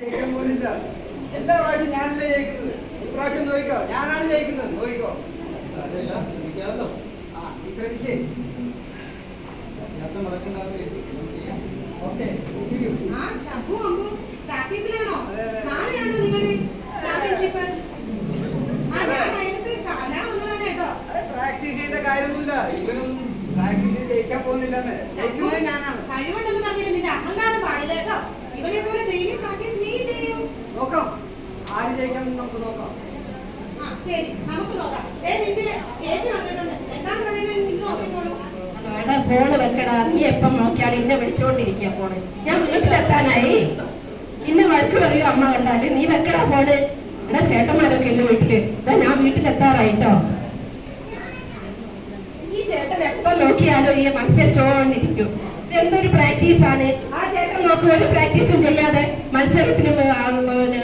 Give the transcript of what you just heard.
പോകുന്നില്ല എല്ലാ പ്രാവശ്യം ഞാനല്ലേ ജയിക്കുന്നത്? ഇപ്രാവശ്യം നോക്കിക്കോ ഞാനാണ് ജയിക്കുന്നത്. നോക്കിക്കോ സാരമില്ല, ശ്രമിക്കാമല്ലോ. ആ നീ ശ്രമിക്കേ. അഭ്യാസം മുടക്കണ്ടാന്ന്. ഓക്കെ പ്രാക്ടീസ് ചെയ്യേണ്ട കാര്യമൊന്നുമില്ല. ഇവനൊന്നും പ്രാക്ടീസ് ചെയ്ത് ജയിക്കാൻ പോകുന്നില്ലെന്ന്. ജയിക്കുന്നത് ഞാനാണ്. ആര് ജയിക്കണം എന്ന് നമുക്ക് നോക്കാം. ആ ശരി നമുക്ക് നോക്കാം. ചേച്ചി വന്നിട്ടുണ്ട്. എന്താന്ന് പറയുന്നത് നിന്ന് നോക്കിക്കോളൂ എടാ ഫോണ് വെക്കടാ. നീ എപ്പം നോക്കിയാൽ എന്നെ വിളിച്ചുകൊണ്ടിരിക്കുക ഫോണ് ഞാൻ വീട്ടിലെത്താനായി. ഇന്നെ വഴക്ക് പറയൂ അമ്മ കണ്ടാൽ. നീ വെക്കടാ ഫോണ് എടാ ചേട്ടന്മാരൊക്കെ ഉണ്ട് വീട്ടിൽ. ഇതാ ഞാൻ വീട്ടിലെത്താറായിട്ടോ. ഈ ചേട്ടൻ എപ്പം നോക്കിയാലോ ഈ മത്സരിച്ചോണ്ടിരിക്കും. ഇതെന്തൊരു പ്രാക്ടീസ് ആണ്? ആ ചേട്ടൻ നോക്കുക ഒരു പ്രാക്ടീസും ചെയ്യാതെ മത്സരത്തിലും